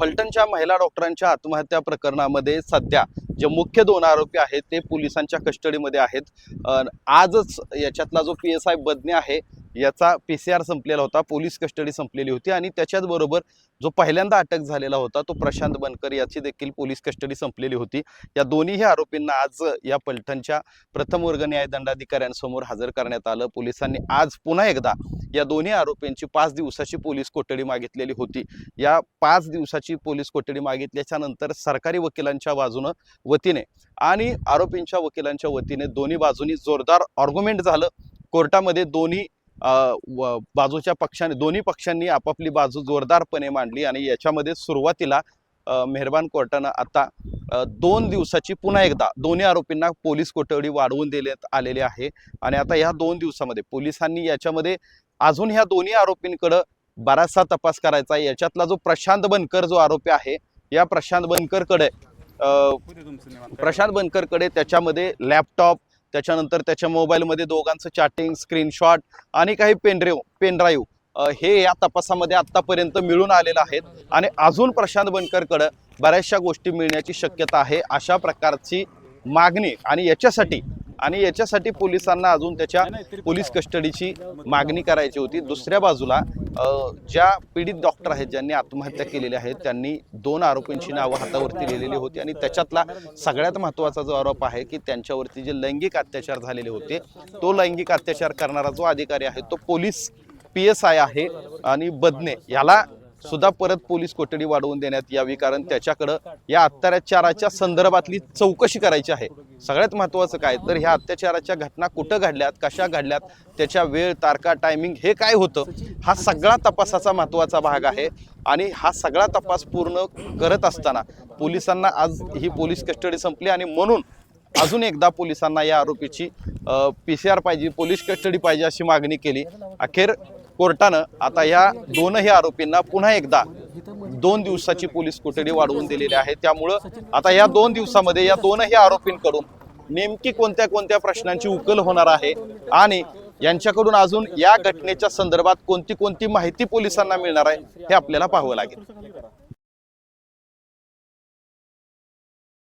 फलटणच्या महिला डॉक्टरांच्या आत्महत्या प्रकरणामध्ये सध्या जे मुख्य दोन आरोपी आहेत ते पोलिसांच्या कस्टडीमध्ये आहेत. आजच याच्यातला जो पी एस आय बदने आहे याचा पी सी आर संपलेला होता पोलीस कस्टडी संपलेली होती आणि त्याच्याच बरोबर जो पहिल्यांदा अटक झालेला होता तो प्रशांत बनकर याची देखील पोलीस कस्टडी संपलेली होती. या दोन्हीही आरोपींना आज या पलटणच्या प्रथम वर्ग न्याय दंडाधिकाऱ्यांसमोर हजर करण्यात आलं. पोलिसांनी आज पुन्हा एकदा या दोन्ही आरोपींची पाच दिवसाची पोलीस कोठडी मागितलेली होती. या पाच दिवसाची पोलीस कोठडी मागितल्याच्या नंतर सरकारी वकिलांच्या बाजूनं वतीने आणि आरोपींच्या वकिलांच्या वतीने दोन्ही बाजूनी जोरदार ऑर्ग्युमेंट झालं. कोर्टामध्ये दोन्ही व- बाजूच्या पक्षाने दोन्ही पक्षांनी आपापली बाजू जोरदारपणे मांडली आणि याच्यामध्ये सुरुवातीला मेहरबान कोर्टानं आता दोन दिवसाची पुन्हा एकदा दोन्ही आरोपींना पोलीस कोठडी वाढवून देण्यात आलेली आहे. आणि आता ह्या दोन दिवसामध्ये पोलिसांनी याच्यामध्ये अजून ह्या दोन्ही आरोपींकडं बराचसा तपास करायचा आहे. याच्यातला जो प्रशांत बनकर जो आरोपी आहे या प्रशांत बनकरकडे प्रशांत बनकरकडे त्याच्यामध्ये लॅपटॉप त्याच्यानंतर त्याच्या मोबाईलमध्ये दोघांचं चॅटिंग स्क्रीनशॉट आणि काही पेनड्रेव पेनड्राईव्ह हे या तपासामध्ये आत्तापर्यंत मिळून आलेलं आहेत. आणि अजून प्रशांत बनकरकडं बऱ्याचशा गोष्टी मिळण्याची शक्यता आहे. अशा प्रकारची मागणी आणि याच्यासाठी आणि याच्यासाठी पोलिसांना अजून त्याच्या पोलीस कस्टडीची मागणी करायची होती. दुसऱ्या बाजूला ज्या पीडित डॉक्टर आहेत ज्यांनी आत्महत्या केलेल्या आहेत त्यांनी दोन आरोपींची नावं हातावरती लिहिलेली होती. आणि त्याच्यातला सगळ्यात महत्त्वाचा जो आरोप आहे की त्यांच्यावरती जे लैंगिक अत्याचार झालेले होते तो लैंगिक अत्याचार करणारा जो अधिकारी आहे तो पोलीस पी एस आय आहे आणि बदने. याला सुद्धा परत पोलीस कोठडी वाढवून देण्यात यावी कारण त्याच्याकडं या अत्याचाराच्या संदर्भातली चौकशी करायची आहे. सगळ्यात महत्त्वाचं काय? तर ह्या अत्याचाराच्या घटना कुठं घडल्यात कशा घडल्यात त्याच्या वेळ तारखा टायमिंग हे काय होतं हा सगळा तपासाचा महत्त्वाचा भाग आहे. आणि हा सगळा तपास पूर्ण करत असताना पोलिसांना आज ही पोलीस कस्टडी संपली आणि म्हणून अजून एकदा पोलिसांना या आरोपीची पी सी आर पाहिजे पोलीस कस्टडी पाहिजे अशी मागणी केली. अखेर कोर्टानं आता या दोनही आरोपींना पुन्हा एकदा दोन दिवसाची पोलीस कोठडी वाढवून दिलेली आहे. त्यामुळं आता या दोन दिवसामध्ये या दोनही आरोपींकडून नेमकी कोणत्या कोणत्या प्रश्नांची उकल होणार आहे आणि यांच्याकडून अजून या घटनेच्या संदर्भात कोणती कोणती माहिती पोलिसांना मिळणार आहे हे आपल्याला पाहावं लागेल.